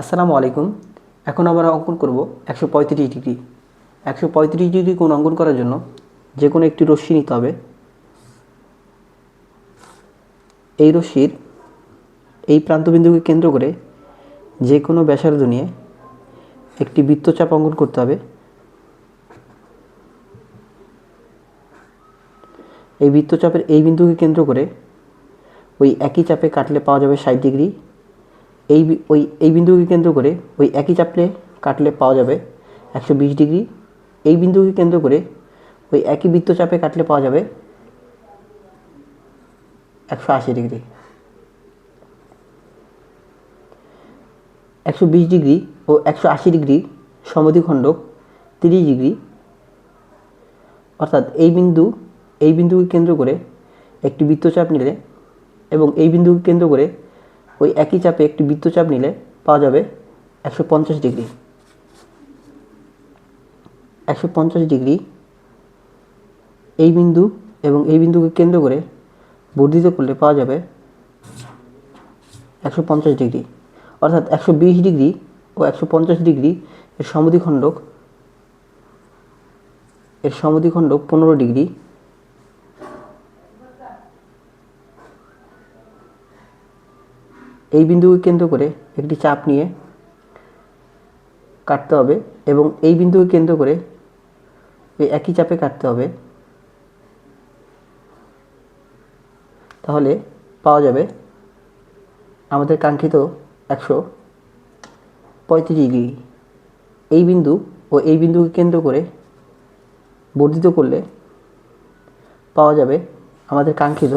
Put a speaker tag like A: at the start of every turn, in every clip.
A: আসসালামু আলাইকুম। এখন আমরা অঙ্কন করব একশো পঁয়ত্রিশ ডিগ্রি। একশো পঁয়ত্রিশ ডিগ্রি কোণ অঙ্কন করার জন্য যে কোনো একটি রশ্মি নিতে হবে। এই রশ্মির এই প্রান্তবিন্দুকে কেন্দ্র করে যে কোনো ব্যাসার্ধ নিয়ে একটি বৃত্তচাপ অঙ্কন করতে হবে। এই বৃত্তচাপের এই বিন্দুকে কেন্দ্র করে ওই একই চাপে কাটলে পাওয়া যাবে ষাট ডিগ্রি। এই ওই, এই বিন্দুকে কেন্দ্র করে ওই একই চাপলে কাটলে পাওয়া যাবে একশো বিশ ডিগ্রি। এই বিন্দুকে কেন্দ্র করে ওই একই বৃত্তচাপে কাটলে পাওয়া যাবে একশো আশি ডিগ্রি। একশো বিশ ডিগ্রি ও একশো আশি ডিগ্রি সমদ্বিখণ্ডক তিরিশ ডিগ্রি। অর্থাৎ এই বিন্দু, এই বিন্দুকে কেন্দ্র করে একটি বৃত্তচাপ নিলে এবং এই বিন্দুকে কেন্দ্র করে ওই একই চাপে একটি বৃত্তচাপ নিলে পাওয়া যাবে একশো পঞ্চাশ ডিগ্রি। একশো পঞ্চাশ ডিগ্রি এই বিন্দু এবং এই বিন্দুকে কেন্দ্র করে বর্ধিত করলে পাওয়া যাবে একশো পঞ্চাশ ডিগ্রি। অর্থাৎ একশো বিশ ডিগ্রি ও একশো পঞ্চাশ ডিগ্রি এর সমদ্বিখণ্ডক এর সমদ্বিখণ্ডক পনেরো ডিগ্রি। এই বিন্দুকে কেন্দ্র করে একটি চাপ নিয়ে কাটতে হবে এবং এই বিন্দুকে কেন্দ্র করে ওই একই চাপে কাটতে হবে। তাহলে পাওয়া যাবে আমাদের কাঙ্ক্ষিত একশো পঁয়ত্রিশ ডিগ্রি। এই বিন্দু ও এই বিন্দুকে কেন্দ্র করে বর্ধিত করলে পাওয়া যাবে আমাদের কাঙ্ক্ষিত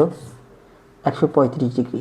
A: একশো পঁয়ত্রিশ ডিগ্রি।